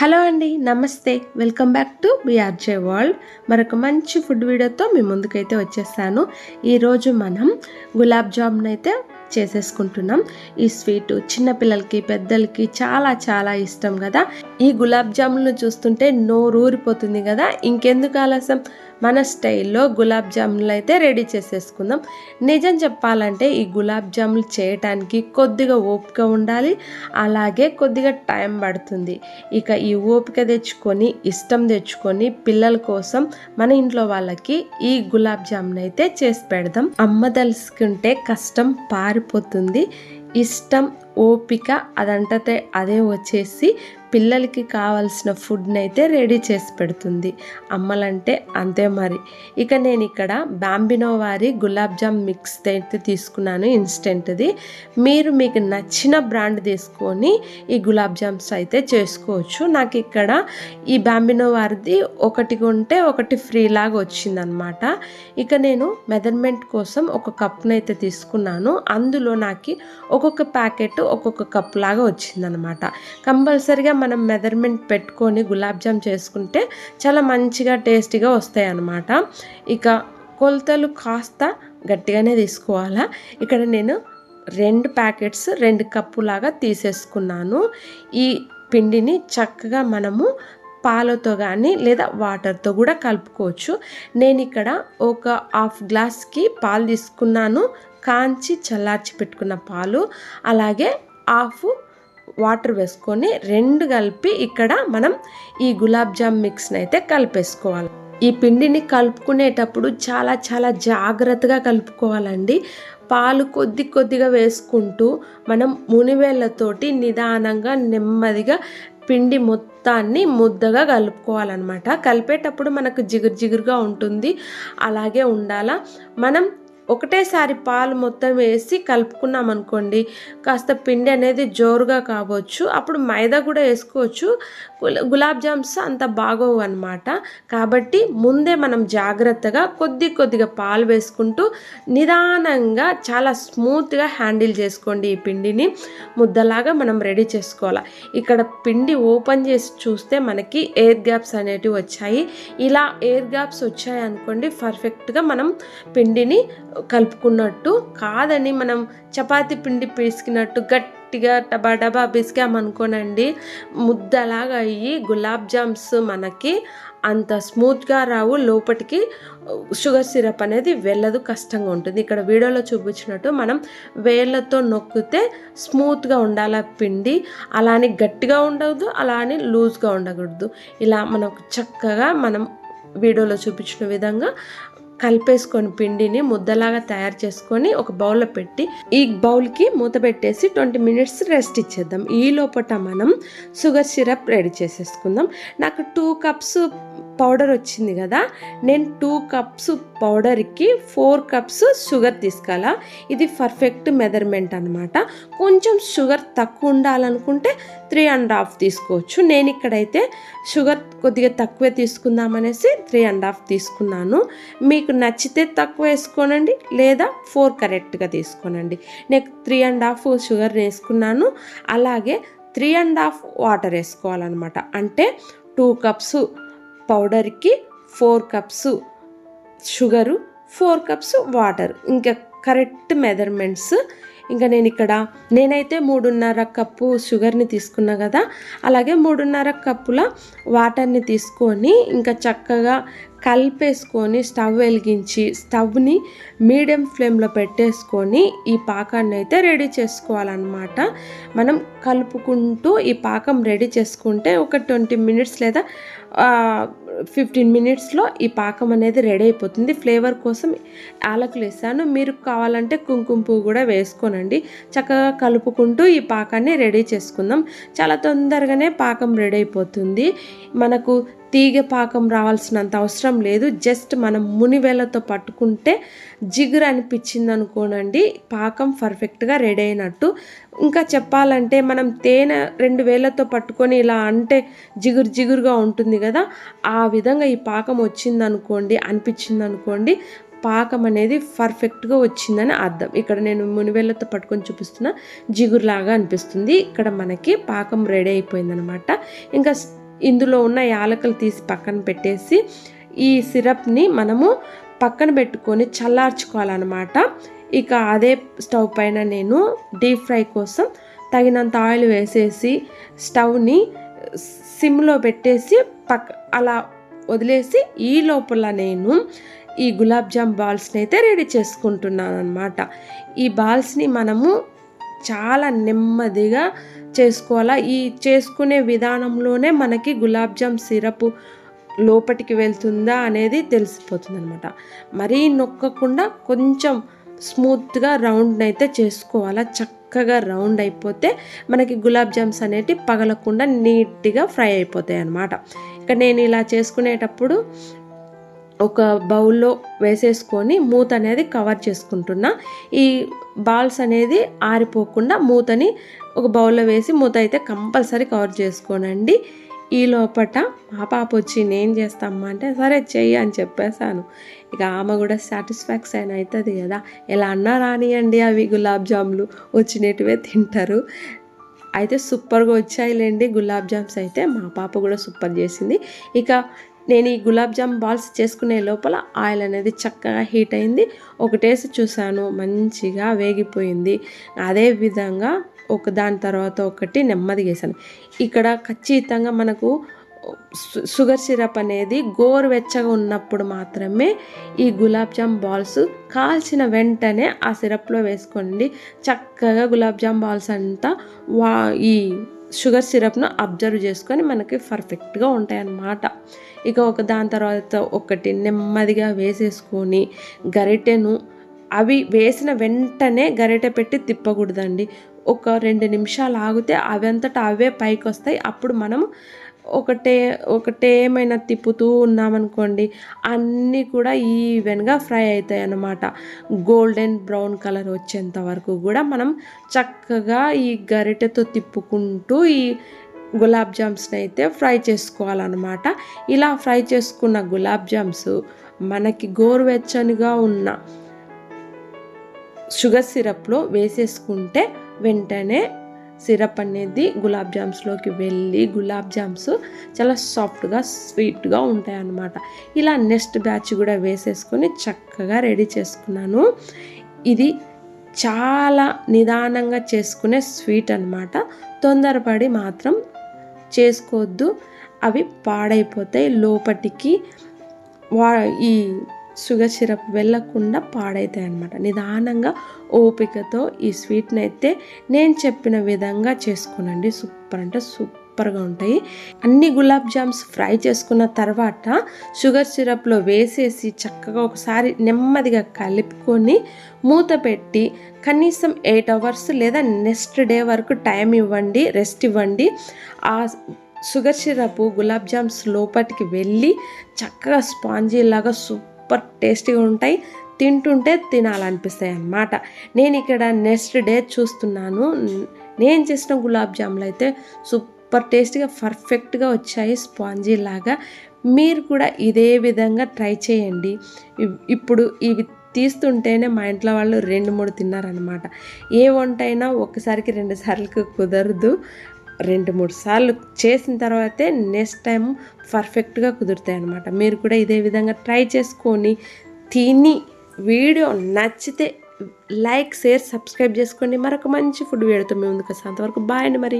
Hello అండి నమస్తే. Welcome back to BRJ world. మరొక మంచి ఫుడ్ వీడియోతో మీ ముందుకైతే వచ్చేసాను ఈరోజు మనం గులాబ్ జామున్ అయితే చేసేసుకుంటున్నాం. ఈ స్వీట్ చిన్నపిల్లలకి పెద్దలకి చాలా చాలా ఇష్టం కదా. ఈ గులాబ్ జామున్లు చూస్తుంటే నోరు ఊరిపోతుంది కదా. ఇంకెందుకు ఆలస్యం? మన స్టైల్లో గులాబ్ జామున్లు అయితే రెడీ చేసేసుకుందాం. నిజం చెప్పాలంటే ఈ గులాబ్ జాములు చేయటానికి కొద్దిగా ఓపిక ఉండాలి అలాగే కొద్దిగా టైం పడుతుంది. ఇక ఈ ఓపిక తెచ్చుకొని ఇష్టం తెచ్చుకొని పిల్లల కోసం మన ఇంట్లో వాళ్ళకి ఈ గులాబ్ జామున్ అయితే చేసి పెడదాం. అమ్మ తలుసుకుంటే కష్టం పారిపోతుంది ఇష్టం ఓపిక అదంటే అదే వచ్చేసి పిల్లలకి కావాల్సిన ఫుడ్ని అయితే రెడీ చేసి పెడుతుంది. అమ్మలంటే అంతే మరి. ఇక నేను ఇక్కడ బాంబినో వారి గులాబ్ జామ్ మిక్స్ అయితే తీసుకున్నాను ఇన్స్టెంట్ది. మీరు మీకు నచ్చిన బ్రాండ్ తీసుకొని ఈ గులాబ్ జామ్స్ అయితే చేసుకోవచ్చు. నాకు ఇక్కడ ఈ బాంబినో వారిది ఒకటి కొంటే ఒకటి ఫ్రీ లాగా వచ్చిందనమాట ఇక నేను మెజర్మెంట్ కోసం ఒక కప్ను అయితే తీసుకున్నాను. అందులో నాకు ఒక్కొక్క ప్యాకెట్ ఒక్కొక్క కప్ లాగా వచ్చిందనమాట కంపల్సరిగా మనం మెజర్మెంట్ పెట్టుకొని గులాబ్ జామ్ చేసుకుంటే చాలా మంచిగా టేస్టీగా వస్తాయి అన్నమాట ఇక కొలతలు కాస్త గట్టిగానే తీసుకోవాలా. ఇక్కడ నేను రెండు ప్యాకెట్స్ రెండు కప్పులాగా తీసేసుకున్నాను. ఈ పిండిని చక్కగా మనము పాలతో కానీ లేదా వాటర్తో కూడా కలుపుకోవచ్చు. నేను ఇక్కడ ఒక హాఫ్ గ్లాస్కి పాలు తీసుకున్నాను. కాంచి చల్లార్చి పెట్టుకున్న పాలు. అలాగే హాఫ్ వాటర్ వేసుకొని రెండు కలిపి ఇక్కడ మనం ఈ గులాబ్ జామ్ మిక్స్ని అయితే కలిపేసుకోవాలి. ఈ పిండిని కలుపుకునేటప్పుడు చాలా చాలా జాగ్రత్తగా కలుపుకోవాలండి. పాలు కొద్ది కొద్దిగా వేసుకుంటూ మనం మునివేళ్ళతోటి నిదానంగా నెమ్మదిగా పిండి మొత్తాన్ని ముద్దగా కలుపుకోవాలన్నమాట. కలిపేటప్పుడు మనకు జిగురు జిగురుగా ఉంటుంది. అలాగే ఉండాలా? మనం ఒకటేసారి పాలు మొత్తం వేసి కలుపుకున్నాం అనుకోండి కాస్త పిండి అనేది జోరుగా కావచ్చు. అప్పుడు మైదా కూడా వేసుకోవచ్చు. గులాబ్ జామ్స్ అంత బాగోవు అనమాట కాబట్టి ముందే మనం జాగ్రత్తగా కొద్ది కొద్దిగా పాలు వేసుకుంటూ నిదానంగా చాలా స్మూత్గా హ్యాండిల్ చేసుకోండి ఈ పిండిని. ముద్దలాగా మనం రెడీ చేసుకోవాలి. ఇక్కడ పిండి ఓపెన్ చేసి చూస్తే మనకి ఎయిర్ గ్యాప్స్ అనేటివి వచ్చాయి. ఇలా ఎయిర్ గ్యాప్స్ వచ్చాయి అనుకోండి పర్ఫెక్ట్గా మనం పిండిని కలుపుకున్నట్టు కాదని మనం చపాతి పిండి పీసుకున్నట్టు గట్టిగా డబా డబా పిసికామనుకోనండి. ముద్దలాగా అయ్యి గులాబ్ జామ్స్ మనకి అంత స్మూత్గా రావు. లోపటికి షుగర్ సిరప్ అనేది వెళ్ళదు కష్టంగా ఉంటుంది. ఇక్కడ వీడియోలో చూపించినట్టు మనం వేళ్ళతో నొక్కితే స్మూత్గా ఉండాలి పిండి. అలానే గట్టిగా ఉండదు అలానే లూజ్గా ఉండకూడదు. ఇలా మనకు చక్కగా మనం వీడియోలో చూపించిన విధంగా కలిపేసుకొని పిండిని ముద్దలాగా తయారు చేసుకొని ఒక బౌల్లో పెట్టి ఈ బౌల్కి మూత పెట్టేసి ట్వంటీ మినిట్స్ రెస్ట్ ఇచ్చేద్దాం. ఈ లోపల మనం షుగర్ సిరప్ రెడీ చేసేసుకుందాం. నాకు టూ కప్స్ పౌడర్ వచ్చింది కదా నేను టూ కప్స్ పౌడర్కి ఫోర్ కప్స్ షుగర్ తీసుకోవాలా? ఇది పర్ఫెక్ట్ మెజర్మెంట్ అనమాట కొంచెం షుగర్ తక్కువ ఉండాలనుకుంటే త్రీ అండ్ హాఫ్ తీసుకోవచ్చు. నేను ఇక్కడైతే షుగర్ కొద్దిగా తక్కువే తీసుకుందామనేసి త్రీ అండ్ హాఫ్ తీసుకున్నాను. మీకు నచ్చితే తక్కువ వేసుకోనండి లేదా ఫోర్ కరెక్ట్గా తీసుకోనండి. నేను త్రీ అండ్ హాఫ్ షుగర్ వేసుకున్నాను. అలాగే త్రీ అండ్ హాఫ్ వాటర్ వేసుకోవాలన్నమాట. అంటే two cups పౌడర్కి four cups sugar four cups water. ఇంకా కరెక్ట్ మెజర్మెంట్స్. ఇంకా నేను ఇక్కడ నేనైతే మూడున్నర కప్పు షుగర్ని తీసుకున్నా కదా అలాగే మూడున్నర కప్పుల వాటర్ని తీసుకొని ఇంకా చక్కగా కలిపేసుకొని స్టవ్ వెలిగించి స్టవ్ని మీడియం ఫ్లేమ్లో పెట్టేసుకొని ఈ పాకాన్ని అయితే రెడీ చేసుకోవాలన్నమాట. మనం కలుపుకుంటూ ఈ పాకం రెడీ చేసుకుంటే ఒక ట్వంటీ మినిట్స్ లేదా ఫిఫ్టీన్ మినిట్స్లో ఈ పాకం అనేది రెడీ అయిపోతుంది. ఫ్లేవర్ కోసం యాలకులు వేసాను. మీరు కావాలంటే కుంకుమ పువ్వు కూడా వేసుకోనండి. చక్కగా కలుపుకుంటూ ఈ పాకాన్ని రెడీ చేసుకుందాం. చాలా తొందరగానే పాకం రెడీ అయిపోతుంది. మనకు తీగ పాకం రావాల్సినంత అవసరం లేదు. జస్ట్ మనం మునివేళ్ళతో పట్టుకుంటే జిగురు అనిపించింది అనుకోనండి పాకం పర్ఫెక్ట్గా రెడీ అయినట్టు ఇంకా చెప్పాలంటే మనం తేనె రెండు వేలతో పట్టుకొని ఇలా అంటే జిగురు జిగురుగా ఉంటుంది కదా ఆ విధంగా ఈ పాకం వచ్చింది అనుకోండి అనిపించింది అనుకోండి పాకం అనేది పర్ఫెక్ట్గా వచ్చిందని అర్థం. ఇక్కడ నేను మునివేళ్ళతో పట్టుకొని చూపిస్తున్న జిగురులాగా అనిపిస్తుంది. ఇక్కడ మనకి పాకం రెడీ అయిపోయిందనమాట. ఇంకా ఇందులో ఉన్న యాలకులు తీసి పక్కన పెట్టేసి ఈ సిరప్ని మనము పక్కన పెట్టుకొని చల్లార్చుకోవాలన్నమాట. ఇక అదే స్టవ్ పైన నేను డీప్ ఫ్రై కోసం తగినంత ఆయిల్ వేసేసి స్టవ్ని సిమ్లో పెట్టేసి పక్క అలా వదిలేసి ఈ లోపల నేను ఈ గులాబ్ జామ్ బాల్స్ని అయితే రెడీ చేసుకుంటున్నాను అనమాట ఈ బాల్స్ని మనము చాలా నెమ్మదిగా చేసుకోవాలా? ఈ చేసుకునే విధానంలోనే మనకి గులాబ్ జామ్ సిరప్ లోపటికి వెళ్తుందా అనేది తెలిసిపోతుంది అనమాట మరీ నొక్కకుండా కొంచెం స్మూత్గా రౌండ్ అయితే చేసుకోవాలా. చక్కగా రౌండ్ అయిపోతే మనకి గులాబ్ జామ్స్ అనేవి పగలకుండా నీట్గా ఫ్రై అయిపోతాయి అన్నమాట. ఇక నేను ఇలా చేసుకునేటప్పుడు ఒక బౌల్లో వేసేసుకొని మూత అనేది కవర్ చేసుకుంటున్నా. ఈ బాల్స్ అనేది ఆరిపోకుండా మూతని ఒక బౌల్లో వేసి మూత అయితే కంపల్సరీ కవర్ చేసుకోనండి. ఈ లోపట మా పాప వచ్చి నేను చేస్తామ్మా? అంటే సరే చెయ్యి అని చెప్పేశాను. ఇక ఆమె కూడా సాటిస్ఫాక్షన్ అవుతుంది కదా. ఎలా అన్నా రానియండి అవి గులాబ్ జాములు వచ్చినట్టువే తింటారు. అయితే సూపర్గా వచ్చాయిలేండి గులాబ్ జామ్స్ అయితే. మా పాప కూడా సూపర్ చేసింది. ఇక నేను ఈ గులాబ్ జామ్ బాల్స్ చేసుకునే లోపల ఆయిల్ అనేది చక్కగా హీట్ అయింది. ఒకటేసి చూశాను మంచిగా వేగిపోయింది. అదే విధంగా ఒక దాని తర్వాత ఒకటి నెమ్మదిగా వేసాను ఇక్కడ ఖచ్చితంగా మనకు షుగర్ సిరప్ అనేది గోరువెచ్చగా ఉన్నప్పుడు మాత్రమే ఈ గులాబ్ జామ్ బాల్స్ కాల్చిన వెంటనే ఆ సిరప్లో వేసుకోండి. చక్కగా గులాబ్ జామ్ బాల్స్ అంతా వా ఈ షుగర్ సిరప్ను అబ్జర్వ్ చేసుకొని మనకి పర్ఫెక్ట్గా ఉంటాయి అన్నమాట ఇక ఒక దాని తర్వాత ఒకటి నెమ్మదిగా వేసేసుకొని గరిటెను అవి వేసిన వెంటనే గరిటె పెట్టి తిప్పకూడదండి. ఒక రెండు నిమిషాలు ఆగితే అవంతట అవే పైకి వస్తాయి అప్పుడు మనం ఒకటే ఒకటే ఏమైనా తిప్పుతూ ఉన్నామనుకోండి అన్నీ కూడా ఈవెన్గా ఫ్రై అవుతాయి అన్నమాట గోల్డెన్ బ్రౌన్ కలర్ వచ్చేంత వరకు కూడా మనం చక్కగా ఈ గరిటెతో తిప్పుకుంటూ ఈ గులాబ్ జామ్స్ని అయితే ఫ్రై చేసుకోవాలన్నమాట. ఇలా ఫ్రై చేసుకున్న గులాబ్ జామ్స్ మనకి గోరువెచ్చనిగా ఉన్న షుగర్ సిరప్లో వేసేసుకుంటే వెంటనే సిరప్ అనేది గులాబ్ జామ్స్లోకి వెళ్ళి గులాబ్ జామ్స్ చాలా సాఫ్ట్గా స్వీట్గా ఉంటాయి అన్నమాట ఇలా నెక్స్ట్ బ్యాచ్ కూడా వేసేసుకొని చక్కగా రెడీ చేసుకున్నాను. ఇది చాలా నిదానంగా చేసుకునే స్వీట్ అన్నమాట. తొందరపడి మాత్రం చేసుకోవద్దు. అవి పాడైపోతాయి. లోపటికి వా ఈ షుగర్ సిరప్ వెళ్ళకుండా పాడవుతాయి అన్నమాట. నిదానంగా ఓపికతో ఈ స్వీట్ని అయితే నేను చెప్పిన విధంగా చేసుకునండి. సూపర్ అంటే సూపర్గా ఉంటాయి. అన్ని గులాబ్ జామ్స్ ఫ్రై చేసుకున్న తర్వాత షుగర్ సిరప్లో వేసేసి చక్కగా ఒకసారి నెమ్మదిగా కలుపుకొని మూత పెట్టి కనీసం ఎయిట్ అవర్స్ లేదా నెక్స్ట్ డే వరకు టైం ఇవ్వండి రెస్ట్ ఇవ్వండి. ఆ షుగర్ సిరప్ గులాబ్ జామ్స్ లోపలికి వెళ్ళి చక్కగా స్పాంజీ లాగా సూపర్ సూపర్ టేస్టీగా ఉంటాయి తింటుంటే తినాలనిపిస్తాయి అన్నమాట. నేను ఇక్కడ నెక్స్ట్ డే చూస్తున్నాను. నేను చేసిన గులాబ్ జాములు అయితే సూపర్ టేస్టీగా పర్ఫెక్ట్గా వచ్చాయి స్పాంజీ లాగా. మీరు కూడా ఇదే విధంగా ట్రై చేయండి. ఇప్పుడు ఇవి తీస్తుంటేనే మా ఇంట్లో వాళ్ళు రెండు మూడు తిన్నారనమాట ఏ వంట అయినా ఒకసారికి రెండు సార్లకు కుదరదు. రెండు మూడు సార్లు చేసిన తర్వాతే నెక్స్ట్ టైం పర్ఫెక్ట్గా కుదురుతాయి అనమాట మీరు కూడా ఇదే విధంగా ట్రై చేసుకొని తిని వీడియో నచ్చితే లైక్ షేర్ సబ్స్క్రైబ్ చేసుకోండి. మరొక మంచి ఫుడ్ వీడియోతో మేము ముందుకు వస్తాం అంతవరకు బాయ్ అండి మరి.